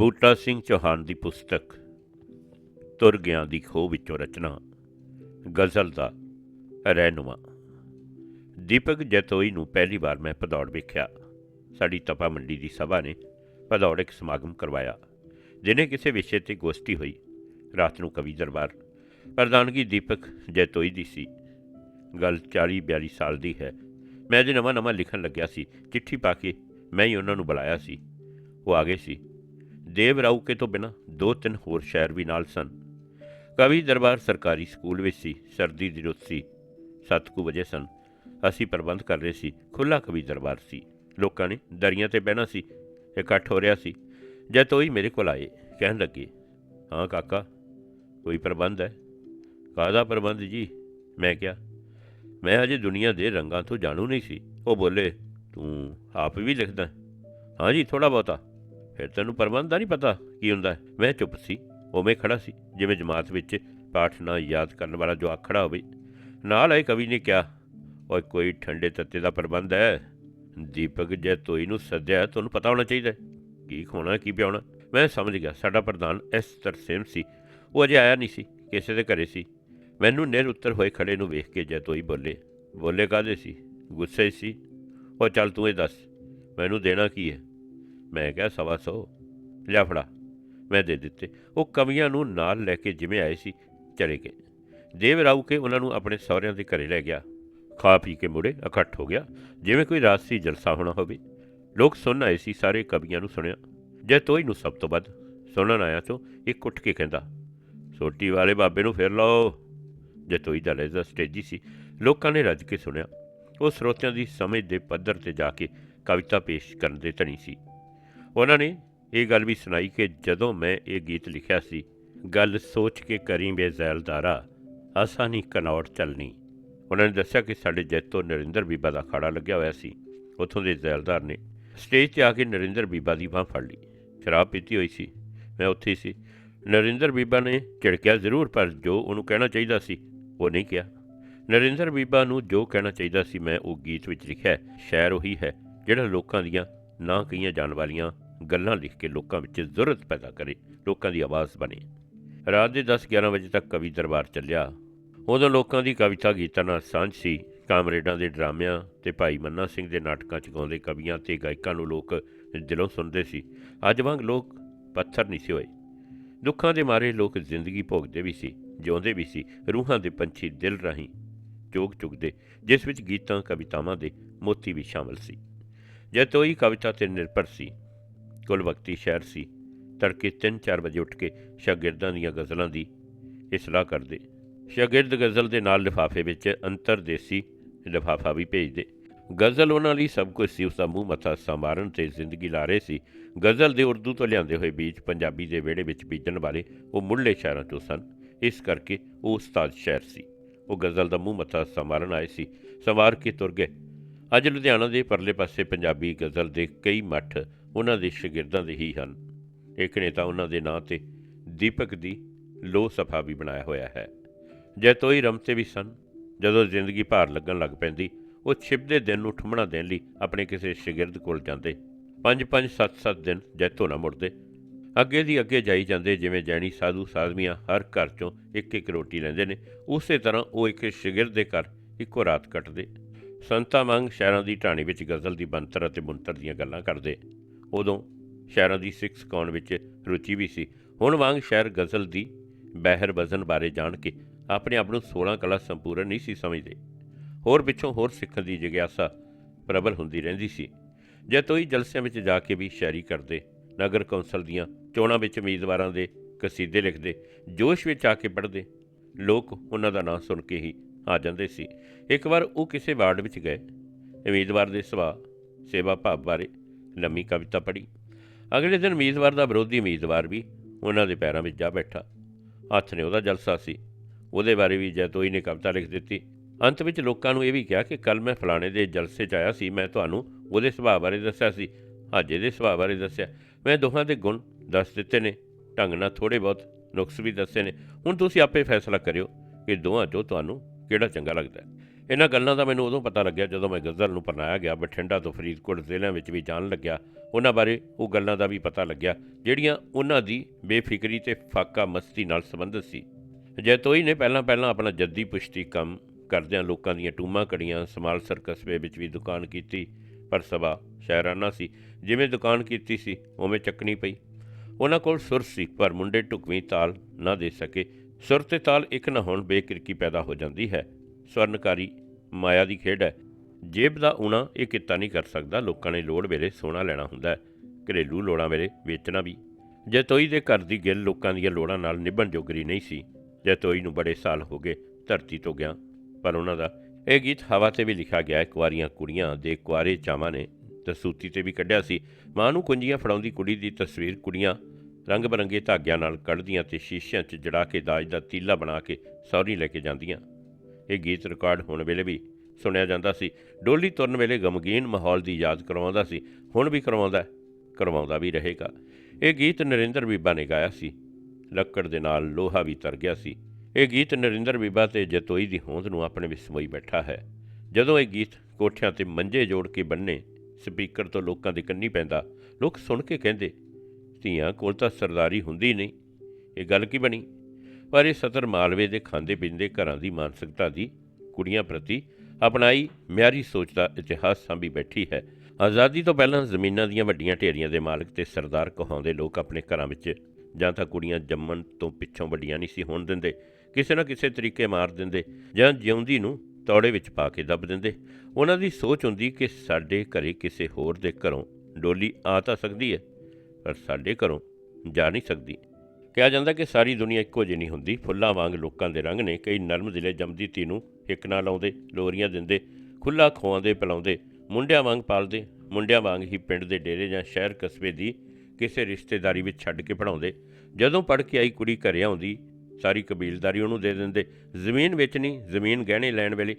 ਬੂਟਾ ਸਿੰਘ ਚੌਹਾਨ ਦੀ ਪੁਸਤਕ, ਤੁਰ ਗਿਆ ਦੀ ਖੋਹ ਵਿੱਚੋਂ ਰਚਨਾ, ਗਜ਼ਲ ਦਾ ਰਹਿਨੁਮਾ। ਦੀਪਕ ਜੈਤੋਈ ਨੂੰ ਪਹਿਲੀ ਵਾਰ ਮੈਂ ਭਦੌੜ ਵੇਖਿਆ। ਸਾਡੀ ਤਪਾ ਮੰਡੀ ਦੀ ਸਭਾ ਨੇ ਭਦੌੜ ਇੱਕ ਸਮਾਗਮ ਕਰਵਾਇਆ ਦਿਨੇ ਕਿਸੇ ਵਿਸ਼ੇ ਤੇ ਗੋਸ਼ਟੀ ਹੋਈ। ਰਾਤ ਨੂੰ ਕਵੀ ਦਰਬਾਰ, ਪ੍ਰਧਾਨਗੀ ਦੀਪਕ ਜੈਤੋਈ ਦੀ ਸੀ। ਗੱਲ 40 42 ਸਾਲ ਦੀ ਹੈ। ਮੈਂ ਅਜੇ ਨਵਾਂ ਨਵਾਂ ਲਿਖਣ ਲੱਗਿਆ ਸੀ। ਚਿੱਠੀ ਪਾ ਕੇ ਮੈਂ ਹੀ ਉਹਨਾਂ ਨੂੰ ਬੁਲਾਇਆ ਸੀ। ਉਹ ਆ ਗਏ ਸੀ। ਦੇਵ ਰਾਊਕੇ ਤੋਂ ਬਿਨਾਂ ਦੋ ਤਿੰਨ ਹੋਰ ਸ਼ਹਿਰ ਵੀ ਨਾਲ ਸਨ। ਕਵੀ ਦਰਬਾਰ ਸਰਕਾਰੀ ਸਕੂਲ ਵਿੱਚ ਸੀ, ਸਰਦੀ ਦੀ ਰੁੱਤ ਸੀ, ਸੱਤ ਕੁ ਵਜੇ ਸਨ। ਅਸੀਂ ਪ੍ਰਬੰਧ ਕਰ ਰਹੇ ਸੀ ਖੁੱਲਾ ਕਵੀ ਦਰਬਾਰ ਸੀ। ਲੋਕਾਂ ਨੇ ਦਰੀਆਂ ਤੇ ਬਹਿਣਾ ਸੀ, ਇਕੱਠ ਹੋ ਰਿਹਾ ਸੀ। ਜਦ ਤੋਈ ਮੇਰੇ ਕੋਲ ਆਏ, ਕਹਿਣ ਲੱਗੇ, ਹਾਂ ਕਾਕਾ, ਕੋਈ ਪ੍ਰਬੰਧ ਹੈ? ਕਾਹਦਾ ਪ੍ਰਬੰਧ ਜੀ? ਮੈਂ ਕਿਹਾ, ਮੈਂ ਅਜੇ ਦੁਨੀਆ ਦੇ ਰੰਗਾਂ ਤੋਂ ਜਾਣੂ ਨਹੀਂ ਸੀ। ਉਹ ਬੋਲੇ, ਤੂੰ ਆਪ ਵੀ ਲਿਖਦਾ ਹਾਂ? ਜੀ ਥੋੜਾ ਬਹੁਤਾ। ਫਿਰ ਤੈਨੂੰ ਪ੍ਰਬੰਧ ਦਾ ਨਹੀਂ ਪਤਾ ਕੀ ਹੁੰਦਾ। ਮੈਂ ਚੁੱਪ ਸੀ। ਉਵੇਂ ਖੜਾ ਸੀ, ਜਿਵੇਂ ਜਮਾਤ ਵਿੱਚ ਪਾਠ ਨਾ ਯਾਦ ਕਰਨ ਵਾਲਾ ਜੋ ਆਖੜਾ ਹੋਵੇ। ਨਾਲ ਆਏ ਕਵੀ ਨੇ ਕਿਹਾ, ਓਏ, ਕੋਈ ਠੰਡੇ ਤੱਤੇ ਦਾ ਪ੍ਰਬੰਧ ਹੈ। ਦੀਪਕ ਜੇ ਤੋਈ ਨੂੰ ਸੱਦਿਆ, ਤੁਹਾਨੂੰ ਪਤਾ ਹੋਣਾ ਚਾਹੀਦਾ। ਕੀ ਖੋਣਾ, ਕੀ ਪਿਆਉਣਾ? ਮੈਂ ਸਮਝ ਗਿਆ, ਸਾਡਾ ਪ੍ਰਧਾਨ ਐਸ ਤਰਸੇਮ ਸੀ। ਉਹ ਅਜੇ ਆਇਆ ਨਹੀਂ ਸੀ, ਕਿਸੇ ਦੇ ਘਰੇ ਸੀ। ਮੈਨੂੰ ਨਿਰ ਉੱਤਰ ਹੋਏ ਖੜੇ ਨੂੰ ਵੇਖ ਕੇ ਜੈਤੋਈ ਬੋਲੇ ਬੋਲੇ ਕਾਦੇ ਸੀ? ਗੁੱਸੇ ਸੀ? ਉਹ ਚੱਲ ਤੂੰ ਇਹ ਦੱਸ, ਮੈਨੂੰ ਦੇਣਾ ਕੀ ਹੈ? ਮੈਂ ਕਿਹਾ, ਸਵਾ ਸੌ। ਲਿਆ ਫੜਾ। ਮੈਂ ਦੇ ਦਿੱਤੇ। ਉਹ ਕਵੀਆਂ ਨੂੰ ਨਾਲ ਲੈ ਕੇ ਜਿਵੇਂ ਆਏ ਸੀ, ਚਲੇ ਗਏ। ਦੇਵ ਰਾਊ ਕੇ ਉਹਨਾਂ ਨੂੰ ਆਪਣੇ ਸਹੁਰਿਆਂ ਦੇ ਘਰੇ ਲੈ ਗਿਆ। ਖਾ ਪੀ ਕੇ ਮੁੜੇ, ਇਕੱਠ ਹੋ ਗਿਆ। ਜਿਵੇਂ ਕੋਈ ਰਾਜਸੀ ਜਲਸਾ ਹੋਣਾ ਹੋਵੇ। ਲੋਕ ਸੁਣ ਆਏ ਸੀ, ਸਾਰੇ ਕਵੀਆਂ ਨੂੰ ਸੁਣਿਆ। ਜੈਤੋਈ ਨੂੰ ਸਭ ਤੋਂ ਵੱਧ। ਸੁਣਨ ਆਇਆ ਤੋਂ ਇੱਕ ਉੱਠ ਕੇ ਕਹਿੰਦਾ, ਸੋਟੀ ਵਾਲੇ ਬਾਬੇ ਨੂੰ ਫੇਰ ਲਓ। ਜੈਤੋਈ ਦਾ ਲਹਿਜ਼ਾ ਸਟੇਜੀ ਸੀ। ਲੋਕਾਂ ਨੇ ਰੱਜ ਕੇ ਸੁਣਿਆ। ਉਹ ਸਰੋਤਿਆਂ ਦੀ ਸਮਝ ਦੇ ਪੱਧਰ ਤੇ ਜਾ ਕੇ ਕਵਿਤਾ ਪੇਸ਼ ਕਰਨ ਦੇ ਧਣੀ ਸੀ। ਉਹਨਾਂ ਨੇ ਇਹ ਗੱਲ ਵੀ ਸੁਣਾਈ ਕਿ ਜਦੋਂ ਮੈਂ ਇਹ ਗੀਤ ਲਿਖਿਆ ਸੀ, ਗੱਲ ਸੋਚ ਕੇ ਕਰੀ ਬੇਜ਼ੈਲਦਾਰਾ ਆਸਾਨੀ ਕਨੌੜ ਚੱਲਣੀ। ਉਹਨਾਂ ਨੇ ਦੱਸਿਆ ਕਿ ਸਾਡੇ ਜੈਤੋ ਨਰਿੰਦਰ ਬੀਬਾ ਦਾ ਖਾੜਾ ਲੱਗਿਆ ਹੋਇਆ ਸੀ। ਉੱਥੋਂ ਦੇ ਜ਼ੈਲਦਾਰ ਨੇ ਸਟੇਜ ਤੇ ਆ ਕੇ ਨਰਿੰਦਰ ਬੀਬਾ ਦੀ ਬਾਂਹ ਫੜ ਲਈ, ਸ਼ਰਾਬ ਪੀਤੀ ਹੋਈ ਸੀ। ਮੈਂ ਉੱਥੇ ਹੀ ਸੀ। ਨਰਿੰਦਰ ਬੀਬਾ ਨੇ ਝਿੜਕਿਆ ਜ਼ਰੂਰ, ਪਰ ਜੋ ਉਹਨੂੰ ਕਹਿਣਾ ਚਾਹੀਦਾ ਸੀ, ਉਹ ਨਹੀਂ ਕਿਹਾ। ਨਰਿੰਦਰ ਬੀਬਾ ਨੂੰ ਜੋ ਕਹਿਣਾ ਚਾਹੀਦਾ ਸੀ, ਮੈਂ ਉਹ ਗੀਤ ਵਿੱਚ ਲਿਖਿਆ ਹੈ। ਸ਼ਾਇਰ ਉਹੀ ਹੈ, ਜਿਹੜਾ ਲੋਕਾਂ ਦੀਆਂ ਨਾ ਕਹੀਆਂ ਜਾਣ ਵਾਲੀਆਂ ਗੱਲਾਂ ਲਿਖ ਕੇ ਲੋਕਾਂ ਵਿੱਚ ਜ਼ਰੂਰਤ ਪੈਦਾ ਕਰੇ, ਲੋਕਾਂ ਦੀ ਆਵਾਜ਼ ਬਣੇ। ਰਾਤ ਦੇ 10-11 ਵਜੇ ਤੱਕ ਕਵੀ ਦਰਬਾਰ ਚੱਲਿਆ। ਉਦੋਂ ਲੋਕਾਂ ਦੀ ਕਵਿਤਾ ਗੀਤਾਂ ਨਾਲ ਸਾਂਝ ਸੀ। ਕਾਮਰੇਡਾਂ ਦੇ ਡਰਾਮਿਆਂ ਤੇ ਭਾਈ ਮੰਨਾ ਸਿੰਘ ਦੇ ਨਾਟਕਾਂ 'ਚ ਗਾਉਂਦੇ ਕਵੀਆਂ ਤੇ ਗਾਇਕਾਂ ਨੂੰ ਲੋਕ ਦਿਲੋਂ ਸੁਣਦੇ ਸੀ। ਅੱਜ ਵਾਂਗ ਲੋਕ ਪੱਥਰ ਨਹੀਂ ਸੀ ਹੋਏ। ਦੁੱਖਾਂ ਦੇ ਮਾਰੇ ਲੋਕ ਜ਼ਿੰਦਗੀ ਭੋਗਦੇ ਵੀ ਸੀ, ਜਿਉਂਦੇ ਵੀ ਸੀ। ਰੂਹਾਂ ਦੇ ਪੰਛੀ ਦਿਲ ਰਾਹੀਂ ਚੋਗ ਚੁਗਦੇ, ਜਿਸ ਵਿੱਚ ਗੀਤਾਂ, ਕਵਿਤਾਵਾਂ ਦੇ ਮੋਤੀ ਵੀ ਸ਼ਾਮਲ ਸੀ। ਜੈਤੋਈ ਕਵਿਤਾ ਤੇ ਨਿਰਭਰ ਸੀ ਕੁਲ ਵਕਤੀ ਸ਼ਹਿਰ ਸੀ, ਤੜਕੇ 3-4 ਵਜੇ ਉੱਠ ਕੇ ਸ਼ਾਗਿਰਦਾਂ ਦੀਆਂ ਗਜ਼ਲਾਂ ਦੀ ਇਸਲਾਹ ਕਰਦੇ, ਸ਼ਾਗਿਰਦ ਗਜ਼ਲ ਦੇ ਨਾਲ ਲਿਫਾਫੇ ਵਿੱਚ ਅੰਤਰਦੇਸੀ ਲਿਫਾਫਾ ਵੀ ਭੇਜਦੇ। ਗਜ਼ਲ ਉਹਨਾਂ ਲਈ ਸਭ ਕੁਝ ਸੀ ਉਸ ਦਾ ਮੂੰਹ ਮੱਥਾ ਸੰਵਾਰਨ ਤੇ ਜ਼ਿੰਦਗੀ ਲਾ ਰਹੇ ਸੀ। ਗਜ਼ਲ ਦੇ ਉਰਦੂ ਤੋਂ ਲਿਆਂਦੇ ਹੋਏ ਬੀਜ ਪੰਜਾਬੀ ਦੇ ਵਿਹੜੇ ਵਿੱਚ ਬੀਜਣ ਵਾਲੇ ਉਹ ਮੁੱਢਲੇ ਸ਼ਹਿਰਾਂ ਤੋਂ ਸਨ, ਇਸ ਕਰਕੇ ਉਹ ਉਸਤਾਦ ਸ਼ਹਿਰ ਸੀ। ਉਹ ਗਜ਼ਲ ਦਾ ਮੂੰਹ ਮੱਥਾ ਸੰਵਾਰਨ ਆਏ ਸੀ, ਸੰਵਾਰ ਕੇ ਤੁਰ ਗਏ। ਅੱਜ ਲੁਧਿਆਣਾ ਦੇ ਪਰਲੇ ਪਾਸੇ ਪੰਜਾਬੀ ਗਜ਼ਲ ਦੇ ਕਈ ਮੱਠ ਉਹਨਾਂ ਦੇ ਸ਼ਾਗਿਰਦਾਂ ਦੇ ਹੀ ਹਨ। ਇੱਕ ਨੇ ਤਾਂ ਉਹਨਾਂ ਦੇ ਨਾਂ ਤੇ ਦੀਪਕ ਦੀ ਲੋ ਸਫਾ ਵੀ ਬਣਾਇਆ ਹੋਇਆ ਹੈ। ਜੈਤੋਈ ਰਮਤੇ ਵੀ ਸਨ। ਜਦੋਂ ਜ਼ਿੰਦਗੀ ਭਾਰ ਲੱਗਣ ਲੱਗ ਪੈਂਦੀ, ਉਹ ਛਿਪਦੇ ਦਿਨ ਨੂੰ ਠੁੰਮਣਾ ਦੇਣ ਲਈ ਆਪਣੇ ਕਿਸੇ ਸ਼ਾਗਿਰਦ ਕੋਲ ਜਾਂਦੇ। ਪੰਜ ਪੰਜ ਸੱਤ ਸੱਤ ਦਿਨ ਜੈਤੋ ਨਾ ਮੁੜਦੇ। ਅੱਗੇ ਦੀ ਅੱਗੇ ਜਾਈ ਜਾਂਦੇ ਜਿਵੇਂ ਜੈਣੀ ਸਾਧੂ ਸਾਧਵੀਆਂ ਹਰ ਘਰ ਚੋਂ ਇੱਕ ਇੱਕ ਰੋਟੀ ਲੈਂਦੇ ਨੇ। ਉਸੇ ਤਰ੍ਹਾਂ ਉਹ ਇੱਕ ਸ਼ਾਗਿਰਦ ਦੇ ਘਰ ਇੱਕੋ ਰਾਤ ਕੱਟਦੇ। ਸੰਤਾ ਮੰਗ ਸ਼ਹਿਰਾਂ ਦੀ ਢਾਣੀ ਵਿੱਚ ਗਜ਼ਲ ਦੀ ਬੰਤਰ ਅਤੇ ਮੁੰਤਰ ਦੀਆਂ ਗੱਲਾਂ ਕਰਦੇ। ਉਦੋਂ ਸ਼ਹਿਰਾਂ ਦੀ ਸਿੱਖ ਸਿਖਾਉਣ ਵਿੱਚ ਰੁਚੀ ਵੀ ਸੀ। ਹੁਣ ਵਾਂਗ ਸ਼ਹਿਰ ਗਜ਼ਲ ਦੀ ਬਹਿਰ ਵਜ਼ਨ ਬਾਰੇ ਜਾਣ ਕੇ ਆਪਣੇ ਆਪ ਨੂੰ 16 ਕਲਾ ਸੰਪੂਰਨ ਨਹੀਂ ਸੀ ਸਮਝਦੇ। ਹੋਰ ਪਿੱਛੋਂ ਹੋਰ ਸਿੱਖਣ ਦੀ ਜਿਗਿਆਸਾ ਪ੍ਰਬਲ ਹੁੰਦੀ ਰਹਿੰਦੀ ਸੀ। ਜੇ ਤੋਈ ਜਲਸਿਆਂ ਵਿੱਚ ਜਾ ਕੇ ਵੀ ਸ਼ਾਇਰੀ ਕਰਦੇ, ਨਗਰ ਕੌਂਸਲ ਦੀਆਂ ਚੋਣਾਂ ਵਿੱਚ ਉਮੀਦਵਾਰਾਂ ਦੇ ਕਸੀਦੇ ਲਿਖਦੇ, ਜੋਸ਼ ਵਿੱਚ ਆ ਕੇ ਪੜ੍ਹਦੇ। ਲੋਕ ਉਹਨਾਂ ਦਾ ਨਾਂ ਸੁਣ ਕੇ ਹੀ ਆ ਜਾਂਦੇ ਸੀ। ਇੱਕ ਵਾਰ ਉਹ ਕਿਸੇ ਵਾਰਡ ਵਿੱਚ ਗਏ। ਉਮੀਦਵਾਰ ਦੇ ਸੁਭਾਅ, ਸੇਵਾ ਭਾਵ ਬਾਰੇ ਲੰਮੀ ਕਵਿਤਾ ਪੜ੍ਹੀ। ਅਗਲੇ ਦਿਨ ਉਮੀਦਵਾਰ ਦਾ ਵਿਰੋਧੀ ਉਮੀਦਵਾਰ ਵੀ ਉਹਨਾਂ ਦੇ ਪੈਰਾਂ ਵਿੱਚ ਜਾ ਬੈਠਾ। ਹੱਥ ਨੇ ਉਹਦਾ ਜਲਸਾ ਸੀ। ਉਹਦੇ ਬਾਰੇ ਵੀ ਜੈਤੋਈ ਨੇ ਕਵਿਤਾ ਲਿਖ ਦਿੱਤੀ। ਅੰਤ ਵਿੱਚ ਲੋਕਾਂ ਨੂੰ ਇਹ ਵੀ ਕਿਹਾ ਕਿ ਕੱਲ ਮੈਂ ਫਲਾਣੇ ਦੇ ਜਲਸੇ 'ਚ ਆਇਆ ਸੀ। ਮੈਂ ਤੁਹਾਨੂੰ ਉਹਦੇ ਸੁਭਾਅ ਬਾਰੇ ਦੱਸਿਆ ਸੀ। ਹਾਜੇ ਦੇ ਸੁਭਾਅ ਬਾਰੇ ਦੱਸਿਆ। ਮੈਂ ਦੋਹਾਂ ਦੇ ਗੁਣ ਦੱਸ ਦਿੱਤੇ ਨੇ। ਢੰਗ ਨਾਲ ਥੋੜੇ ਬਹੁਤ ਨੁਕਸ ਵੀ ਦੱਸੇ ਨੇ। ਹੁਣ ਤੁਸੀਂ ਆਪੇ ਫੈਸਲਾ ਕਰਿਓ ਕਿ ਦੋਹਾਂ 'ਚੋਂ ਤੁਹਾਨੂੰ ਕਿਹੜਾ ਚੰਗਾ ਲੱਗਦਾ ਇਹਨਾਂ ਗੱਲਾਂ ਦਾ ਮੈਨੂੰ ਉਦੋਂ ਪਤਾ ਲੱਗਿਆ ਜਦੋਂ ਮੈਂ ਗਜ਼ਲ ਨੂੰ ਪਰਨਾਇਆ ਗਿਆ, ਬਠਿੰਡਾ ਤੋਂ ਫਰੀਦਕੋਟ ਜ਼ਿਲ੍ਹਿਆਂ ਵਿੱਚ ਵੀ ਜਾਣ ਲੱਗਿਆ। ਉਹਨਾਂ ਬਾਰੇ ਉਹ ਗੱਲਾਂ ਦਾ ਵੀ ਪਤਾ ਲੱਗਿਆ, ਜਿਹੜੀਆਂ ਉਹਨਾਂ ਦੀ ਬੇਫਿਕਰੀ ਤੇ ਫਾਕਾ ਮਸਤੀ ਨਾਲ ਸੰਬੰਧਿਤ ਸੀ। ਜੈਤੋਈ ਨੇ, ਪਹਿਲਾਂ ਪਹਿਲਾਂ ਆਪਣਾ ਜੱਦੀ ਪੁਸ਼ਤੀ ਕੰਮ ਕਰਦਿਆਂ ਲੋਕਾਂ ਦੀਆਂ ਟੂਮਾਂ ਕੜੀਆਂ ਸਮਾਲਸਰ ਕਸਬੇ ਵਿੱਚ ਵੀ ਦੁਕਾਨ ਕੀਤੀ, ਪਰ ਸਭਾ ਸ਼ਹਿਰਾਨਾ ਸੀ। ਜਿਵੇਂ ਦੁਕਾਨ ਕੀਤੀ ਸੀ, ਉਵੇਂ ਚੱਕਣੀ ਪਈ। ਉਹਨਾਂ ਕੋਲ ਸੁਰ ਸੀ, ਪਰ ਮੁੰਡੇ ਢੁਕਵੀਂ ਤਾਲ ਨਾ ਦੇ ਸਕੇ। ਸੁਰ ਤੇ ਤਾਲ ਇੱਕ ਨਾ ਹੋਣ ਬੇਕਿਰਕੀ ਪੈਦਾ ਹੋ ਜਾਂਦੀ ਹੈ। ਸਵਰਨਕਾਰੀ ਮਾਇਆ ਦੀ ਖੇਡ ਹੈ। ਜੇਬ ਦਾ ਉਣਾ ਇਹ ਕਿੱਤਾ ਨਹੀਂ ਕਰ ਸਕਦਾ। ਲੋਕਾਂ ਨੇ ਲੋੜ ਵੇਲੇ ਸੋਨਾ ਲੈਣਾ ਹੁੰਦਾ ਹੈ। ਘਰੇਲੂ ਲੋੜਾਂ ਵੇਲੇ ਵੇਚਣਾ ਵੀ। ਜੈਤੋਈ ਦੇ ਘਰ ਦੀ ਗਿੱਲ ਲੋਕਾਂ ਦੀਆਂ ਲੋੜਾਂ ਨਾਲ ਨਿਭਣ ਜੋਗਰੀ ਨਹੀਂ ਸੀ। ਜੈਤੋਈ ਨੂੰ ਬੜੇ ਸਾਲ ਹੋ ਗਏ ਧਰਤੀ ਤੋਂ ਗਿਆ। ਪਰ ਉਹਨਾਂ ਦਾ ਇਹ ਗੀਤ ਹਵਾ ਤੇ ਵੀ ਲਿਖਿਆ ਗਿਆ ਹੈ। ਕੁਆਰੀਆਂ ਕੁੜੀਆਂ ਦੇ ਕੁਆਰੇ ਚਾਵਾਂ ਨੇ। ਤਸੂਤੀ ਤੇ ਵੀ ਕੱਢਿਆ ਸੀ। ਮਾਂ ਨੂੰ ਕੁੰਜੀਆਂ ਫੜਾਉਂਦੀ ਕੁੜੀ ਦੀ ਤਸਵੀਰ ਕੁੜੀਆਂ ਰੰਗ ਬਰੰਗੇ ਧਾਗਿਆਂ ਨਾਲ ਕੱਢਦੀਆਂ ਤੇ ਸ਼ੀਸ਼ਿਆਂ 'ਚ ਜੜਾ ਕੇ ਦਾਜ ਦਾ ਤੀਲਾ ਬਣਾ ਕੇ ਸੌਰੀ ਲੈ ਕੇ ਜਾਂਦੀਆਂ। ਇਹ ਗੀਤ ਰਿਕਾਰਡ ਹੋਣ ਵੇਲੇ ਵੀ ਸੁਣਿਆ ਜਾਂਦਾ ਸੀ। ਡੋਲੀ ਤੁਰਨ ਵੇਲੇ ਗਮਗੀਨ ਮਾਹੌਲ ਦੀ ਯਾਦ ਕਰਵਾਉਂਦਾ ਸੀ। ਹੁਣ ਵੀ ਕਰਵਾਉਂਦਾ ਕਰਵਾਉਂਦਾ ਵੀ ਰਹੇਗਾ। ਇਹ ਗੀਤ ਨਰਿੰਦਰ ਬੀਬਾ ਨੇ ਗਾਇਆ ਸੀ। ਲੱਕੜ ਦੇ ਨਾਲ ਲੋਹਾ ਵੀ ਤਰ ਗਿਆ ਸੀ। ਇਹ ਗੀਤ ਨਰਿੰਦਰ ਬੀਬਾ ਤੇ ਜਤੋਈ ਦੀ ਹੋਂਦ ਨੂੰ ਆਪਣੇ ਵਿੱਚ ਸਮੋਈ ਬੈਠਾ ਹੈ। ਜਦੋਂ ਇਹ ਗੀਤ ਕੋਠਿਆਂ ਤੇ ਮੰਜੇ ਜੋੜ ਕੇ ਬੰਨੇ, ਸਪੀਕਰ ਤੋਂ ਲੋਕਾਂ ਦੇ ਕੰਨੀ ਪੈਂਦਾ, ਲੋਕ ਸੁਣ ਕੇ ਕਹਿੰਦੇ ਧੀਆਂ ਕੋਲ ਤਾਂ ਸਰਦਾਰੀ ਹੁੰਦੀ ਨਹੀਂ। ਇਹ ਗੱਲ ਕੀ ਬਣੀ? ਪਰ ਇਹ ਸਤਰ ਮਾਲਵੇ ਦੇ ਖਾਂਦੇ ਪੀਂਦੇ ਘਰਾਂ ਦੀ ਮਾਨਸਿਕਤਾ ਦੀ ਕੁੜੀਆਂ ਪ੍ਰਤੀ ਅਪਣਾਈ ਮਿਆਰੀ ਸੋਚ ਦਾ ਇਤਿਹਾਸ ਸਾਂਭੀ ਬੈਠੀ ਹੈ। ਆਜ਼ਾਦੀ ਤੋਂ ਪਹਿਲਾਂ ਜ਼ਮੀਨਾਂ ਦੀਆਂ ਵੱਡੀਆਂ ਢੇਰੀਆਂ ਦੇ ਮਾਲਕ ਤੇ ਸਰਦਾਰ ਕਹਾਉਂਦੇ ਲੋਕ ਆਪਣੇ ਘਰਾਂ ਵਿੱਚ ਜਾਂ ਤਾਂ ਕੁੜੀਆਂ ਜੰਮਣ ਤੋਂ ਪਿੱਛੋਂ ਵੱਡੀਆਂ ਨਹੀਂ ਸੀ ਹੋਣ ਦਿੰਦੇ, ਕਿਸੇ ਨਾ ਕਿਸੇ ਤਰੀਕੇ ਮਾਰ ਦਿੰਦੇ ਜਾਂ ਜਿਉਂਦੀ ਨੂੰ ਤੌੜੇ ਵਿੱਚ ਪਾ ਕੇ ਦੱਬ ਦਿੰਦੇ। ਉਹਨਾਂ ਦੀ ਸੋਚ ਹੁੰਦੀ ਕਿ ਸਾਡੇ ਘਰੇ ਕਿਸੇ ਹੋਰ ਦੇ ਘਰੋਂ ਡੋਲੀ ਆ ਤਾਂ ਸਕਦੀ ਹੈ। ਪਰ ਸਾਡੇ ਘਰੋਂ ਜਾ ਨਹੀਂ ਸਕਦੀ। ਕਿਹਾ ਜਾਂਦਾ ਕਿ ਸਾਰੀ ਦੁਨੀਆ ਇੱਕੋ ਜਿਹੀ ਨਹੀਂ ਹੁੰਦੀ। ਫੁੱਲਾਂ ਵਾਂਗ ਲੋਕਾਂ ਦੇ ਰੰਗ ਨੇ ਕਈ ਨਰਮ ਦਿਲੇ ਜੰਮਦੀ ਧੀ ਨੂੰ ਇੱਕ ਨਾਲ ਆਉਂਦੇ, ਲੋਰੀਆਂ ਦਿੰਦੇ ਖੁੱਲਾ ਖਵਾਉਂਦੇ ਪਿਲਾਉਂਦੇ, ਮੁੰਡਿਆਂ ਵਾਂਗ ਪਾਲਦੇ, ਮੁੰਡਿਆਂ ਵਾਂਗ ਹੀ ਪਿੰਡ ਦੇ ਡੇਰੇ ਜਾਂ ਸ਼ਹਿਰ ਕਸਬੇ ਦੀ ਕਿਸੇ ਰਿਸ਼ਤੇਦਾਰੀ ਵਿੱਚ ਛੱਡ ਕੇ ਪੜਾਉਂਦੇ ਜਦੋਂ ਪੜ ਕੇ ਆਈ ਕੁੜੀ ਘਰੇ ਆਉਂਦੀ, ਸਾਰੀ ਕਬੀਲਦਾਰੀ ਉਹਨੂੰ ਦੇ ਦਿੰਦੇ। ਜ਼ਮੀਨ ਵੇਚਣੀ, ਜ਼ਮੀਨ ਗਹਿਣੇ ਲੈਣ ਵੇਲੇ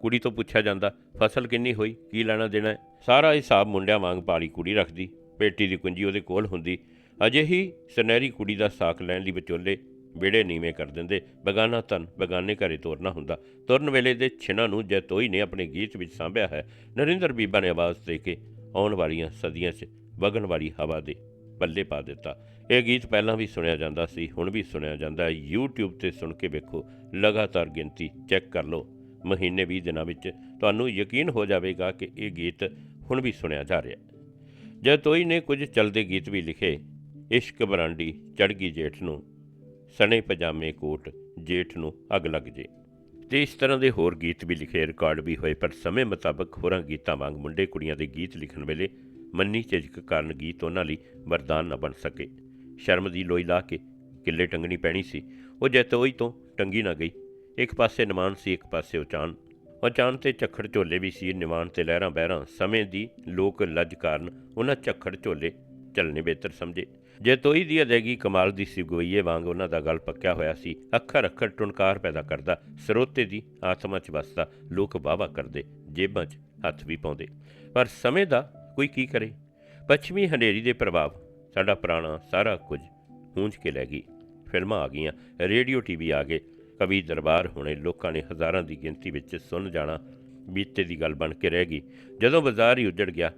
ਕੁੜੀ ਤੋਂ ਪੁੱਛਿਆ ਜਾਂਦਾ, ਫਸਲ ਕਿੰਨੀ ਹੋਈ? ਕੀ ਲੈਣਾ ਦੇਣਾ? ਸਾਰਾ ਹਿਸਾਬ ਮੁੰਡਿਆਂ ਵਾਂਗ ਪਾਲੀ ਕੁੜੀ ਰੱਖਦੀ। ਪੇਟੀ ਦੀ ਕੁੰਜੀ ਉਹਦੇ ਕੋਲ ਹੁੰਦੀ। ਅਜੇ ਹੀ ਸੁਨਹਿਰੀ ਕੁੜੀ ਦਾ ਸਾਕ ਲੈਣ ਲਈ ਵਿਚੋਲੇ ਵਿੜੇ ਨੀਵੇਂ ਕਰ ਦਿੰਦੇ। ਬਗਾਨਾ ਤਨ ਬਗਾਨੇ ਘਰੇ ਤੋਰਨਾ ਹੁੰਦਾ। ਤੁਰਨ ਵੇਲੇ ਦੇ ਛਿਨਾਂ ਨੂੰ ਜੈਤੋਈ ਨੇ ਆਪਣੇ ਗੀਤ ਵਿੱਚ ਸਾਂਭਿਆ ਹੈ। ਨਰਿੰਦਰ ਬੀਬਾ ਨੇ ਆਵਾਜ਼ ਦੇ ਕੇ ਆਉਣ ਵਾਲੀਆਂ ਸਦੀਆਂ 'ਚ ਵਗਣ ਵਾਲੀ ਹਵਾ ਦੇ ਪੱਲੇ ਪਾ ਦਿੱਤਾ। ਇਹ ਗੀਤ ਪਹਿਲਾਂ ਵੀ ਸੁਣਿਆ ਜਾਂਦਾ ਸੀ, ਹੁਣ ਵੀ ਸੁਣਿਆ ਜਾਂਦਾ ਹੈ। YouTube ਤੇ ਸੁਣ ਕੇ ਵੇਖੋ, ਲਗਾਤਾਰ ਗਿਣਤੀ ਚੈੱਕ ਕਰ ਲਓ। ਮਹੀਨੇ 20 ਦਿਨਾਂ ਵਿੱਚ ਤੁਹਾਨੂੰ ਯਕੀਨ ਹੋ ਜਾਵੇਗਾ ਕਿ ਇਹ ਗੀਤ ਹੁਣ ਵੀ ਸੁਣਿਆ ਜਾ ਰਿਹਾ ਹੈ। ਜੈਤੋਈ ਨੇ ਕੁਝ ਚਲਦੇ ਗੀਤ ਵੀ ਲਿਖੇ, ਇਸ਼ਕ ਬਰਾਂਡੀ ਚੜ੍ਹਗੀ ਜੇਠ ਨੂੰ, ਸਣੇ ਪਜਾਮੇ ਕੋਟ ਜੇਠ ਨੂੰ ਅੱਗ ਲੱਗ ਜੇ। ਤੇ ਇਸ ਤਰ੍ਹਾਂ ਦੇ ਹੋਰ ਗੀਤ ਵੀ ਲਿਖੇ, ਰਿਕਾਰਡ ਵੀ ਹੋਏ, ਪਰ ਸਮੇਂ ਮੁਤਾਬਕ ਹੋਰਾਂ ਗੀਤਾਂ ਵਾਂਗ ਮੁੰਡੇ ਕੁੜੀਆਂ ਦੇ ਗੀਤ ਲਿਖਣ ਵੇਲੇ ਮੰਨੀ ਝਿਜਕ ਕਾਰਨ ਗੀਤ ਉਹਨਾਂ ਲਈ ਵਰਦਾਨ ਨਾ ਬਣ ਸਕੇ। ਸ਼ਰਮ ਦੀ ਲੋਈ ਲਾ ਕੇ ਕਿੱਲੇ ਟੰਗਣੀ ਪੈਣੀ ਸੀ। ਉਹ ਜੈਤੋਈ ਤੋਂ ਟੰਗੀ ਨਾ ਗਈ। ਇੱਕ ਪਾਸੇ ਨਮਾਨ ਸੀ, ਇੱਕ ਪਾਸੇ ਉਚਾਨ। ਅਚਾਨ ਤੇ ਝੱਖੜ ਝੋਲੇ ਵੀ ਸੀ ਨਿਮਾਨ ਤੇ ਲਹਿਰਾਂ ਬਹਿਰਾਂ, ਸਮੇਂ ਦੀ ਲੋਕ ਲੱਜ ਕਾਰਨ ਉਹਨਾਂ ਝੱਖੜ ਝੋਲੇ ਚੱਲਣੇ ਬਿਹਤਰ ਸਮਝੇ। ਜੇ ਤੋਈ ਦੀ ਅਦਾਇਗੀ ਕਮਾਲ ਦੀ ਸੀ ਗੋਈਏ ਵਾਂਗ ਉਹਨਾਂ ਦਾ ਗਲ ਪੱਕਿਆ ਹੋਇਆ ਸੀ, ਅੱਖਰ ਅੱਖਰ ਟੁਨਕਾਰ ਪੈਦਾ ਕਰਦਾ, ਸਰੋਤੇ ਦੀ ਆਤਮਾ 'ਚ ਵਸਦਾ, ਲੋਕ ਵਾਵਾ ਕਰਦੇ, ਜੇਬਾਂ 'ਚ ਹੱਥ ਵੀ ਪਾਉਂਦੇ। ਪਰ ਸਮੇਂ ਦਾ ਕੋਈ ਕੀ ਕਰੇ? ਪੱਛਮੀ ਹਨੇਰੀ ਦੇ ਪ੍ਰਭਾਵ ਸਾਡਾ ਪੁਰਾਣਾ ਸਾਰਾ ਕੁਝ ਹੂੰਝ ਕੇ ਲੈ ਗਈ। ਫਿਲਮਾਂ ਆ ਗਈਆਂ, ਰੇਡੀਓ ਟੀਵੀ ਆ ਗਏ ਕਵੀ ਦਰਬਾਰ ਹੋਣੇ ਲੋਕਾਂ ਨੇ ਹਜ਼ਾਰਾਂ ਦੀ ਗਿਣਤੀ ਵਿੱਚ ਸੁਣ ਜਾਣਾ ਬੀਤੇ ਦੀ ਗੱਲ ਬਣ ਕੇ ਰਹਿ ਗਈ। ਜਦੋਂ ਬਾਜ਼ਾਰ ਹੀ ਉੱਜੜ ਗਿਆ,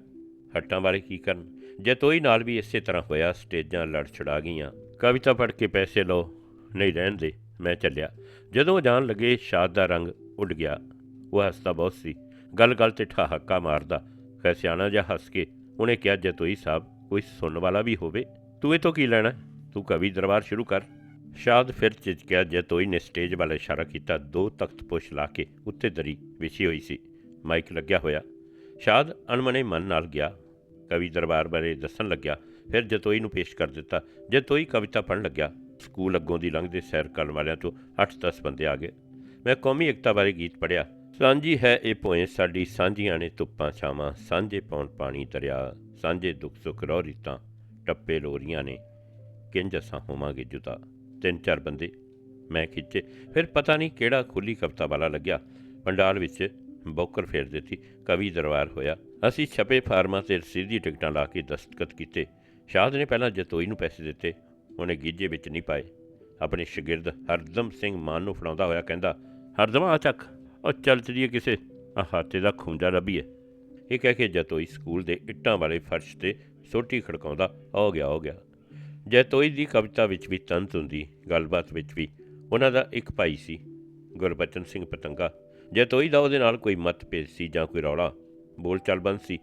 ਹੱਟਾਂ ਵਾਲੇ ਕੀ ਕਰਨ? ਜਤੋਈ ਨਾਲ ਵੀ ਇਸੇ ਤਰ੍ਹਾਂ ਹੋਇਆ, ਸਟੇਜਾਂ ਲੜ ਛੜਾ ਗਈਆਂ। ਕਵਿਤਾ ਪੜ੍ਹ ਕੇ ਪੈਸੇ ਲਓ, ਨਹੀਂ ਰਹਿਣ ਦੇ, ਮੈਂ ਚੱਲਿਆ। ਜਦੋਂ ਜਾਣ ਲੱਗੇ, ਸ਼ਾਦ ਦਾ ਰੰਗ ਉੱਡ ਗਿਆ। ਉਹ ਹੱਸਦਾ ਬਹੁਤ ਸੀ। ਗੱਲ ਗੱਲ ਤੇ ਠਹਾਕਾ ਮਾਰਦਾ। ਖੈਰ, ਸਿਆਣਾ ਜਿਹਾ ਹੱਸ ਕੇ ਉਹਨੇ ਕਿਹਾ ਜਤੋਈ ਸਾਹਿਬ, ਕੋਈ ਸੁਣਨ ਵਾਲਾ ਵੀ ਹੋਵੇ, ਤੂੰ ਇਹ ਤੋਂ ਕੀ ਲੈਣਾ? ਤੂੰ ਕਵੀ ਦਰਬਾਰ ਸ਼ੁਰੂ ਕਰ। ਸ਼ਾਦ ਫਿਰ ਚਿਚਕਿਆ ਜੈਤੋਈ ਨੇ ਸਟੇਜ ਵੱਲ ਇਸ਼ਾਰਾ ਕੀਤਾ, ਦੋ ਤਖਤ ਪੁਸ਼ ਲਾ ਕੇ ਉੱਤੇ ਦਰੀ ਵਿਛੀ ਹੋਈ ਸੀ। ਮਾਈਕ ਲੱਗਿਆ ਹੋਇਆ। ਸ਼ਾਦ ਅਣਮਨੇ ਮਨ ਨਾਲ ਗਿਆ। ਕਵੀ ਦਰਬਾਰ ਬਾਰੇ ਦੱਸਣ ਲੱਗਿਆ। ਫਿਰ ਜਤੋਈ ਨੂੰ ਪੇਸ਼ ਕਰ ਦਿੱਤਾ। ਜੈਤੋਈ ਕਵਿਤਾ ਪੜ੍ਹਨ ਲੱਗਿਆ, ਸਕੂਲ ਅੱਗੋਂ ਦੀ ਲੰਘਦੇ ਸੈਰ ਕਰਨ ਵਾਲਿਆਂ ਤੋਂ 8-10 ਬੰਦੇ ਆ ਗਏ। ਮੈਂ ਕੌਮੀ ਏਕਤਾ ਬਾਰੇ ਗੀਤ ਪੜਿਆ ਸਾਂਝੀ ਹੈ ਇਹ ਭੋਏ ਸਾਡੀ ਸਾਂਝੀਆਂ ਨੇ ਧੁੱਪਾਂ ਛਾਵਾਂ, ਸਾਂਝੇ ਪੌਣ ਪਾਣੀ ਦਰਿਆ, ਸਾਂਝੇ ਦੁੱਖ ਸੁੱਖ ਰੋ ਰੀਤਾਂ ਟੱਪੇ ਲੋਰੀਆਂ ਨੇ, ਕਿੰਜ ਅਸਾਂ ਹੋਵਾਂਗੇ ਜੁਦਾ। ਤਿੰਨ ਚਾਰ ਬੰਦੇ ਮੈਂ ਖਿੱਚੇ। ਫਿਰ ਪਤਾ ਨਹੀਂ ਕਿਹੜਾ ਖੁੱਲੀ ਕਵਿਤਾ ਵਾਲਾ ਲੱਗਿਆ। ਪੰਡਾਲ ਵਿੱਚ ਬੌਕਰ ਫੇਰ ਦਿੱਤੀ, ਕਵੀ ਦਰਬਾਰ ਹੋਇਆ। ਅਸੀਂ ਛਪੇ ਫਾਰਮਾਂ ਤੇ ਰਸੀਦੀ ਟਿਕਟਾਂ ਲਾ ਕੇ ਦਸਤਖਤ ਕੀਤੇ। ਸ਼ਾਹਦ ਨੇ ਪਹਿਲਾਂ ਜਤੋਈ ਨੂੰ ਪੈਸੇ ਦਿੱਤੇ, ਉਹਨੇ ਗੀਜੇ ਵਿੱਚ ਨਹੀਂ ਪਾਏ। ਆਪਣੇ ਸ਼ਾਗਿਰਦ ਹਰਦਮ ਸਿੰਘ ਮਾਨ ਨੂੰ ਫੜਾਉਂਦਾ ਹੋਇਆ ਕਹਿੰਦਾ, ਹਰਦਮ, ਆ ਚੱਕ। ਉਹ ਚੱਲ ਚਲੀਏ ਕਿਸੇ ਆਹ ਹਾਤੇ ਦਾ ਖੁੰਝਾ ਲੱਭੀਏ। ਇਹ ਕਹਿ ਕੇ ਜਤੋਈ ਸਕੂਲ ਦੇ ਇੱਟਾਂ ਵਾਲੇ ਫਰਸ਼ ਤੇ ਸੋਟੀ ਖੜਕਾਉਂਦਾ, ਹੋ ਗਿਆ ਹੋ ਗਿਆ। ਜੈਤੋਈ ਦੀ ਕਵਿਤਾ ਵਿੱਚ ਵੀ ਤੰਤ ਹੁੰਦੀ ਗੱਲਬਾਤ ਵਿੱਚ ਵੀ। ਉਹਨਾਂ ਦਾ ਇੱਕ ਭਾਈ ਸੀ, ਗੁਰਬਚਨ ਸਿੰਘ ਪਤੰਗਾ। ਜੈਤੋਈ ਦਾ ਉਹਦੇ ਨਾਲ ਕੋਈ ਮਤਭੇਦ ਸੀ ਜਾਂ ਕੋਈ ਰੌਲਾ ਬੋਲ ਚਾਲ ਬੰਦ ਸੀ।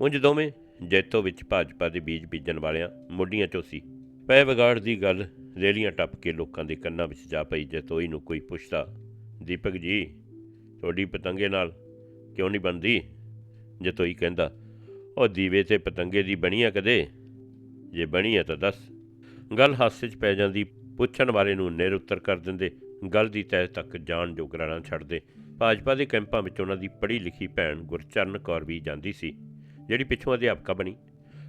ਉਂਝ ਦੋਵੇਂ ਜੈਤੋ ਵਿੱਚ ਭਾਜਪਾ ਦੇ ਬੀਜ ਬੀਜਣ ਵਾਲਿਆਂ, ਮੁੱਢੀਆਂ ਚੋਂ ਸੀ। ਪੈ ਵਿਗਾੜ ਦੀ ਗੱਲ ਰੇਲੀਆਂ ਟੱਪ ਕੇ ਲੋਕਾਂ ਦੇ ਕੰਨਾਂ ਵਿੱਚ ਜਾ ਪਈ ਜੈਤੋਈ ਨੂੰ ਕੋਈ ਪੁੱਛਦਾ, ਦੀਪਕ ਜੀ, ਤੁਹਾਡੀ ਪਤੰਗੇ ਨਾਲ ਕਿਉਂ ਨਹੀਂ ਬਣਦੀ? ਜੈਤੋਈ ਕਹਿੰਦਾ, ਉਹ ਦੀਵੇ ਤੇ ਪਤੰਗੇ ਦੀ ਬਣੀ ਆ ਕਦੇ? ਜੇ ਬਣੀ ਆ ਤਾਂ ਦੱਸ। ਗੱਲ ਹਾਸੇ 'ਚ ਪੈ ਜਾਂਦੀ, ਪੁੱਛਣ ਵਾਲੇ ਨੂੰ ਨਿਰ ਕਰ ਦਿੰਦੇ, ਗੱਲ ਦੀ ਤਹਿ ਤੱਕ ਜਾਣ ਜੋਗਰਾ ਨਾ ਛੱਡਦੇ। ਭਾਜਪਾ ਦੇ ਕੈਂਪਾਂ ਵਿੱਚ ਉਹਨਾਂ ਦੀ ਪੜ੍ਹੀ ਲਿਖੀ ਭੈਣ ਗੁਰਚਰਨ ਕੌਰ ਵੀ ਜਾਂਦੀ ਸੀ, ਜਿਹੜੀ ਪਿੱਛੋਂ ਅਧਿਆਪਕਾ ਬਣੀ।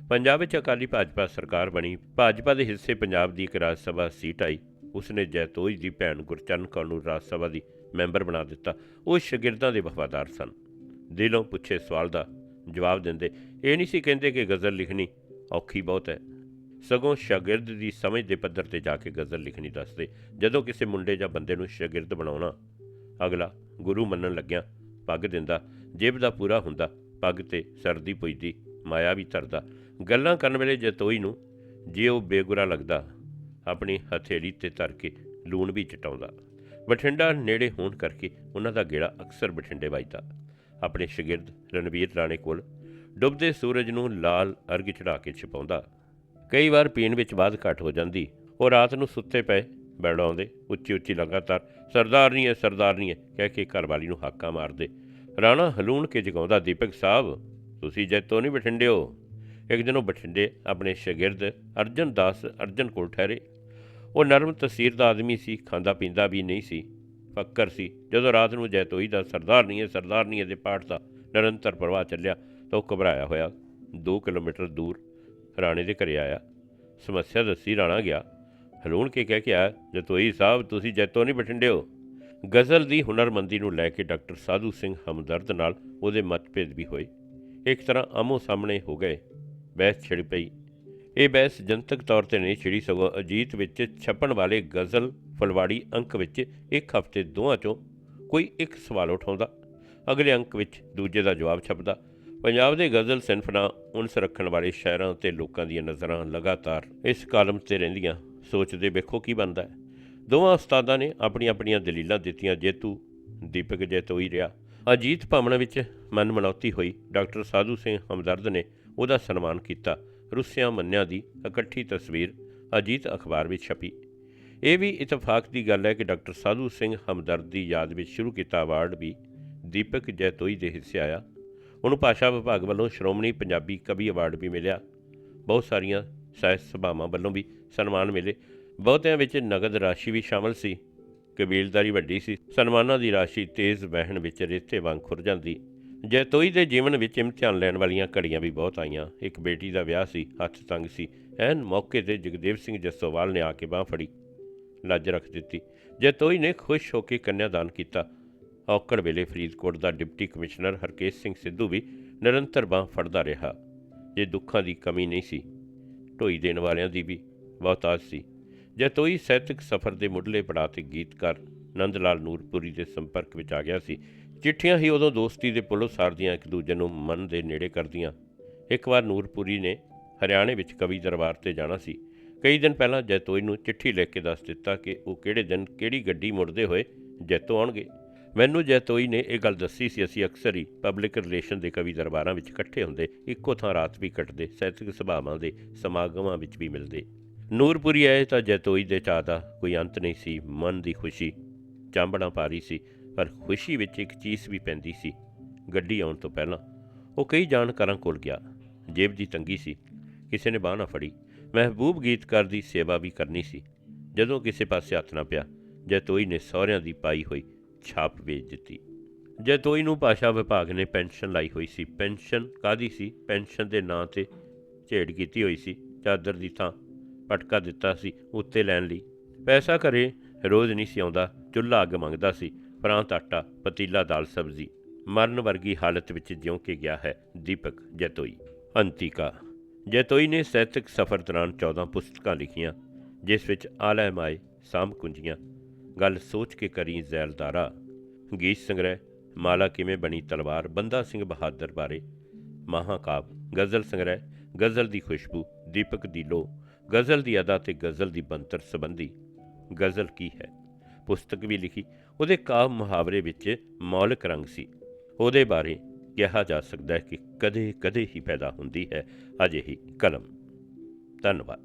ਪੰਜਾਬ ਵਿੱਚ ਅਕਾਲੀ ਭਾਜਪਾ ਸਰਕਾਰ ਬਣੀ, ਭਾਜਪਾ ਦੇ ਹਿੱਸੇ ਪੰਜਾਬ ਦੀ ਇੱਕ ਰਾਜ ਸਭਾ ਸੀਟ ਆਈ। ਉਸਨੇ ਜੈਤੋਜ ਦੀ ਭੈਣ ਗੁਰਚਰਨ ਕੌਰ ਨੂੰ ਰਾਜ ਸਭਾ ਦੀ ਮੈਂਬਰ ਬਣਾ ਦਿੱਤਾ। ਉਹ ਸ਼ਾਗਿਰਦਾਂ ਦੇ ਵਫਾਦਾਰ ਸਨ। ਦਿਲੋਂ ਪੁੱਛੇ ਸਵਾਲ ਦਾ ਜਵਾਬ ਦਿੰਦੇ, ਇਹ ਨਹੀਂ ਸੀ ਕਹਿੰਦੇ ਕਿ ਗਜ਼ਲ ਲਿਖਣੀ ਔਖੀ ਬਹੁਤ ਹੈ? ਸਗੋਂ ਸ਼ਾਗਿਰਦ ਦੀ ਸਮਝ ਦੇ ਪੱਧਰ ਤੇ ਜਾ ਕੇ ਗਜ਼ਲ ਲਿਖਣੀ ਦੱਸਦੇ, ਜਦੋਂ ਕਿਸੇ ਮੁੰਡੇ ਜਾਂ ਬੰਦੇ ਨੂੰ ਸ਼ਾਗਿਰਦ ਬਣਾਉਣਾ। ਅਗਲਾ ਗੁਰੂ ਮੰਨਣ ਲੱਗਿਆ, ਪੱਗ ਦਿੰਦਾ, ਜੇਬ ਦਾ ਪੂਰਾ ਹੁੰਦਾ, ਪੱਗ ਤੇ ਸਰਦੀ ਪੁੱਜਦੀ ਮਾਇਆ ਵੀ ਧਰਦਾ। ਗੱਲਾਂ ਕਰਨ ਵੇਲੇ ਜਤੋਈ ਨੂੰ ਜੇ ਉਹ ਬੇਗੁਰਾ ਲੱਗਦਾ, ਆਪਣੀ ਹਥੇਲੀ ਤੇ ਧਰ ਕੇ ਲੂਣ ਵੀ ਚਟਾਉਂਦਾ। ਬਠਿੰਡਾ ਨੇੜੇ ਹੋਣ ਕਰਕੇ ਉਹਨਾਂ ਦਾ ਗੇੜਾ ਅਕਸਰ ਬਠਿੰਡੇ ਵੱਜਦਾ। ਆਪਣੇ ਸ਼ਾਗਿਰਦ ਰਣਵੀਰ ਰਾਣੇ ਕੋਲ ਡੁੱਬਦੇ ਸੂਰਜ ਨੂੰ ਲਾਲ ਅਰਗ ਚੜਾ ਕੇ ਛਪਾਉਂਦਾ। ਕਈ ਵਾਰ ਪੀਣ ਵਿੱਚ ਬਾਅਦ ਘਟ ਹੋ ਜਾਂਦੀ। ਉਹ ਰਾਤ ਨੂੰ ਸੁੱਤੇ ਪਏ ਬੈਠਾਉਂਦੇ ਉੱਚੀ ਉੱਚੀ ਲਗਾਤਾਰ, ਸਰਦਾਰ ਨਹੀਂ ਹੈ, ਸਰਦਾਰ ਨਹੀਂ ਹੈ, ਕਹਿ ਕੇ ਘਰਵਾਲੀ ਨੂੰ ਹਾਕਾਂ ਮਾਰਦੇ। ਰਾਣਾ ਹਲੂਣ ਕੇ ਜਗਾਉਂਦਾ, ਦੀਪਕ ਸਾਹਿਬ, ਤੁਸੀਂ ਜੈਤੋਂ ਨਹੀਂ ਬਠਿੰਡੇ ਹੋ? ਇੱਕ ਦਿਨ ਉਹ ਬਠਿੰਡੇ ਆਪਣੇ ਸ਼ਾਗਿਰਦ ਅਰਜਨ ਦਾਸ, ਅਰਜਨ ਕੋਲ ਠਹਿਰੇ। ਉਹ ਨਰਮ ਤਸੀਰ ਦਾ ਆਦਮੀ ਸੀ, ਖਾਂਦਾ ਪੀਂਦਾ ਵੀ ਨਹੀਂ ਸੀ, ਫੱਕਰ ਸੀ। ਜਦੋਂ ਰਾਤ ਨੂੰ ਜੈਤੋਈ ਦਾ ਸਰਦਾਰ ਨਹੀਂ ਹੈ, ਸਰਦਾਰ ਨਹੀਂ ਹੈ ਦੇ ਪਾਠ ਦਾ ਨਿਰੰਤਰ ਪ੍ਰਵਾਹ ਚੱਲਿਆ, ਤਾਂ ਉਹ ਘਬਰਾਇਆ ਹੋਇਆ 2 ਕਿਲੋਮੀਟਰ ਦੂਰ। ਰਾਣੇ ਦੇ ਘਰੇ ਆਇਆ। ਸਮੱਸਿਆ ਦੱਸੀ ਰਾਣਾ ਗਿਆ ਹਲੂਣ ਕੇ ਕਹਿ ਕੇ ਆਇਆ, ਜਤੋਈ ਸਾਹਿਬ, ਤੁਸੀਂ ਜੈਤੋਂ ਨਹੀਂ ਬਠਿੰਡੇ ਹੋ ਗਜ਼ਲ ਦੀ ਹੁਨਰਮੰਦੀ ਨੂੰ ਲੈ ਕੇ ਡਾਕਟਰ ਸਾਧੂ ਸਿੰਘ ਹਮਦਰਦ ਨਾਲ ਉਹਦੇ ਮਤਭੇਦ ਵੀ ਹੋਏ। ਇੱਕ ਤਰ੍ਹਾਂ ਆਮੋ ਸਾਹਮਣੇ ਹੋ ਗਏ, ਬਹਿਸ ਛਿੜ ਪਈ। ਇਹ ਬਹਿਸ ਜਨਤਕ ਤੌਰ ਤੇ ਨਹੀਂ ਛਿੜੀ, ਸਗੋਂ ਅਜੀਤ ਵਿੱਚ ਛਪਣ ਵਾਲੇ ਗਜ਼ਲ ਫਲਵਾੜੀ ਅੰਕ ਵਿੱਚ ਇੱਕ ਹਫ਼ਤੇ ਦੋਹਾਂ ਚੋਂ ਕੋਈ ਇੱਕ ਸਵਾਲ ਉਠਾਉਂਦਾ, ਅਗਲੇ ਅੰਕ ਵਿੱਚ ਦੂਜੇ ਦਾ ਜਵਾਬ ਛਪਦਾ ਪੰਜਾਬ ਦੇ ਗਜ਼ਲ ਸਿਨਫ ਨਾਲ ਉਨਸ ਰੱਖਣ ਵਾਲੇ ਸ਼ਾਇਰਾਂ ਤੇ ਲੋਕਾਂ ਦੀਆਂ ਨਜ਼ਰਾਂ ਲਗਾਤਾਰ ਇਸ ਕਾਲਮ ਤੇ ਰਹਿੰਦੀਆਂ, ਸੋਚਦੇ ਵੇਖੋ ਕੀ ਬਣਦਾ ਹੈ। ਦੋਵਾਂ ਉਸਤਾਦਾਂ ਨੇ ਆਪਣੀਆਂ ਆਪਣੀਆਂ ਦਲੀਲਾਂ ਦਿੱਤੀਆਂ, ਜੇਤੂ ਦੀਪਕ ਜੈਤੋਈ ਰਿਹਾ ਅਜੀਤ ਭਵਨ ਵਿੱਚ ਮਨ ਮਨੌਤੀ ਹੋਈ, ਡਾਕਟਰ ਸਾਧੂ ਸਿੰਘ ਹਮਦਰਦ ਨੇ ਉਹਦਾ ਸਨਮਾਨ ਕੀਤਾ। ਰੁੱਸਿਆਂ ਮੰਨਿਆਂ ਦੀ ਇਕੱਠੀ ਤਸਵੀਰ ਅਜੀਤ ਅਖਬਾਰ ਵਿੱਚ ਛਪੀ। ਇਹ ਵੀ ਇਤਫਾਕ ਦੀ ਗੱਲ ਹੈ ਕਿ ਡਾਕਟਰ ਸਾਧੂ ਸਿੰਘ ਹਮਦਰਦ ਦੀ ਯਾਦ ਵਿੱਚ ਸ਼ੁਰੂ ਕੀਤਾ ਅਵਾਰਡ ਵੀ ਦੀਪਕ ਜੈਤੋਈ ਦੇ ਹਿੱਸੇ ਆਇਆ। ਉਹਨੂੰ ਭਾਸ਼ਾ ਵਿਭਾਗ ਵੱਲੋਂ ਸ਼੍ਰੋਮਣੀ ਪੰਜਾਬੀ ਕਵੀ ਅਵਾਰਡ ਵੀ ਮਿਲਿਆ। ਬਹੁਤ ਸਾਰੀਆਂ ਸਾਹਿਤ ਸਭਾਵਾਂ ਵੱਲੋਂ ਵੀ ਸਨਮਾਨ ਮਿਲੇ। ਬਹੁਤਿਆਂ ਵਿੱਚ ਨਗਦ ਰਾਸ਼ੀ ਵੀ ਸ਼ਾਮਲ ਸੀ। ਕਬੀਲਦਾਰੀ ਵੱਡੀ ਸੀ। ਸਨਮਾਨਾਂ ਦੀ ਰਾਸ਼ੀ ਤੇਜ਼ ਵਹਿਣ ਵਿੱਚ ਰੇਤੇ ਵਾਂਗ ਖੁਰ ਜਾਂਦੀ। ਜੈਤੋਈ ਦੇ ਜੀਵਨ ਵਿੱਚ ਇਮਤਿਹਾਨ ਲੈਣ ਵਾਲੀਆਂ ਘੜੀਆਂ ਵੀ ਬਹੁਤ ਆਈਆਂ। ਇੱਕ ਬੇਟੀ ਦਾ ਵਿਆਹ ਸੀ, ਹੱਥ ਤੰਗ ਸੀ। ਐਨ ਮੌਕੇ ਤੇ ਜਗਦੇਵ ਸਿੰਘ ਜੱਸੋਵਾਲ ਨੇ ਆ ਕੇ ਬਾਹ ਫੜੀ। ਲੱਜ ਰੱਖ ਦਿੱਤੀ। ਜੈਤੋਈ ਨੇ ਖੁਸ਼ ਹੋ ਕੇ ਕੰਨਿਆਦਾਨ ਕੀਤਾ। ਔਕੜ ਵੇਲੇ ਫਰੀਦਕੋਟ ਦਾ ਡਿਪਟੀ ਕਮਿਸ਼ਨਰ ਹਰਕੇਸ਼ ਸਿੰਘ ਸਿੱਧੂ ਵੀ ਨਿਰੰਤਰ ਬਾਹ ਫੜਦਾ ਰਿਹਾ। ਜੇ ਦੁੱਖਾਂ ਦੀ ਕਮੀ ਨਹੀਂ ਸੀ, ਢੋਈ ਦੇਣ ਵਾਲਿਆਂ ਦੀ ਵੀ ਬਹੁਤਾਤ ਸੀ। ਜੈਤੋਈ ਸਾਹਿਤਕ ਸਫ਼ਰ ਦੇ ਮੁੱਢਲੇ ਪੜਾਅ ਤੇ ਗੀਤਕਾਰ ਨੰਦ ਲਾਲ ਨੂਰਪੁਰੀ ਦੇ ਸੰਪਰਕ ਵਿੱਚ ਆ ਗਿਆ ਸੀ, ਚਿੱਠੀਆਂ ਹੀ ਉਦੋਂ ਦੋਸਤੀ ਦੇ ਪੁਲੋਂ ਸਾਰਦੀਆਂ ਇੱਕ ਦੂਜੇ ਨੂੰ ਮਨ ਦੇ ਨੇੜੇ ਕਰਦੀਆਂ। ਇੱਕ ਵਾਰ ਨੂਰਪੁਰੀ ਨੇ ਹਰਿਆਣੇ ਵਿੱਚ ਕਵੀ ਦਰਬਾਰ ਤੇ ਜਾਣਾ ਸੀ। ਕਈ ਦਿਨ ਪਹਿਲਾਂ ਜੈਤੋਈ ਨੂੰ ਚਿੱਠੀ ਲਿਖ ਕੇ ਦੱਸ ਦਿੱਤਾ ਕਿ ਉਹ ਕਿਹੜੇ ਦਿਨ ਕਿਹੜੀ ਗੱਡੀ ਮੁੜਦੇ ਹੋਏ ਜੈਤੋ ਆਉਣਗੇ। ਮੈਨੂੰ ਜੈਤੋਈ ਨੇ ਇਹ ਗੱਲ ਦੱਸੀ ਸੀ, ਅਸੀਂ ਅਕਸਰ ਹੀ ਪਬਲਿਕ ਰਿਲੇਸ਼ਨ ਦੇ ਕਵੀ ਦਰਬਾਰਾਂ ਵਿੱਚ ਇਕੱਠੇ ਹੁੰਦੇ, ਇੱਕੋ ਥਾਂ ਰਾਤ ਵੀ ਕੱਟਦੇ ਸਾਹਿਤਕ ਸਭਾਵਾਂ ਦੇ ਸਮਾਗਮਾਂ ਵਿੱਚ ਵੀ ਮਿਲਦੇ। ਨੂਰਪੁਰੀ ਆਏ ਤਾਂ ਜੈਤੋਈ ਦੇ ਚਾਅ ਦਾ ਕੋਈ ਅੰਤ ਨਹੀਂ ਸੀ, ਮਨ ਦੀ ਖੁਸ਼ੀ ਚਾਂਬੜਾ ਪਾ ਰਹੀ ਸੀ, ਪਰ ਖੁਸ਼ੀ ਵਿੱਚ ਇੱਕ ਚੀਸ ਵੀ ਪੈਂਦੀ ਸੀ। ਗੱਡੀ ਆਉਣ ਤੋਂ ਪਹਿਲਾਂ ਉਹ ਕਈ ਜਾਣਕਾਰਾਂ ਕੋਲ ਗਿਆ। ਜੇਬ ਦੀ ਤੰਗੀ ਸੀ, ਕਿਸੇ ਨੇ ਬਾਹ ਨਾ ਫੜੀ। ਮਹਿਬੂਬ ਗੀਤਕਾਰ ਦੀ ਸੇਵਾ ਵੀ ਕਰਨੀ ਸੀ। ਜਦੋਂ ਕਿਸੇ ਪਾਸੇ ਹੱਥ ਨਾ ਪਿਆ ਜੈਤੋਈ ਨੇ ਸਹੁਰਿਆਂ ਦੀ ਪਾਈ ਹੋਈ ਛਾਪ ਵੇਚ ਦਿੱਤੀ। ਜੈਤੋਈ ਨੂੰ ਭਾਸ਼ਾ ਵਿਭਾਗ ਨੇ ਪੈਨਸ਼ਨ ਲਾਈ ਹੋਈ ਸੀ। ਪੈਨਸ਼ਨ ਕਾਦੀ ਸੀ? ਪੈਨਸ਼ਨ ਦੇ ਨਾਂ ਤੇ ਝੇੜ ਕੀਤੀ ਹੋਈ ਸੀ। ਚਾਦਰ ਦੀ ਥਾਂ ਪਟਕਾ ਦਿੱਤਾ ਸੀ ਉੱਤੇ ਲੈਣ ਲਈ। ਪੈਸਾ ਘਰੇ ਰੋਜ਼ ਨਹੀਂ ਸੀ ਆਉਂਦਾ। ਚੁੱਲ੍ਹਾ ਅੱਗ ਮੰਗਦਾ ਸੀ। ਪ੍ਰਾਂਤ ਆਟਾ, ਪਤੀਲਾ, ਦਾਲ ਸਬਜ਼ੀ। ਮਰਨ ਵਰਗੀ ਹਾਲਤ ਵਿੱਚ ਜਿਉਂ ਕੇ ਗਿਆ ਹੈ ਦੀਪਕ ਜੈਤੋਈ। ਅੰਤਿਕਾ। ਜੈਤੋਈ ਨੇ ਸਾਹਿਤਕ ਸਫ਼ਰ ਦੌਰਾਨ 14 ਪੁਸਤਕਾਂ ਲਿਖੀਆਂ, ਜਿਸ ਵਿੱਚ ਆਲਾ ਮਾਏ ਸਾਮ ਕੁੰਜੀਆਂ ਗੱਲ ਸੋਚ ਕੇ ਕਰੀ ਜ਼ੈਲਦਾਰਾ। ਗੀਤ ਸੰਗ੍ਰਹਿ, ਮਾਲਾ ਕਿਵੇਂ ਬਣੀ ਤਲਵਾਰ, ਬੰਦਾ ਸਿੰਘ ਬਹਾਦਰ ਬਾਰੇ। ਮਹਾਕਾਵ, ਗਜ਼ਲ ਸੰਗ੍ਰਹਿ, ਗਜ਼ਲ ਦੀ ਖੁਸ਼ਬੂ, ਦੀਪਕ ਦੀ ਲੋ ਗਜ਼ਲ ਦੀ ਅਦਾ ਤੇ ਗਜ਼ਲ ਦੀ ਬੰਤਰ ਸੰਬੰਧੀ। ਗਜ਼ਲ ਕੀ ਹੈ? ਪੁਸਤਕ ਵੀ ਲਿਖੀ, ਉਹਦੇ ਕਾਵ ਮੁਹਾਵਰੇ ਵਿੱਚ ਮੌਲਿਕ ਰੰਗ ਸੀ। ਉਹਦੇ ਬਾਰੇ ਕਿਹਾ ਜਾ ਸਕਦਾ ਹੈ ਕਿ ਕਦੇ ਕਦੇ ਹੀ ਪੈਦਾ ਹੁੰਦੀ ਹੈ ਅਜਿਹੀ ਕਲਮ। ਧੰਨਵਾਦ।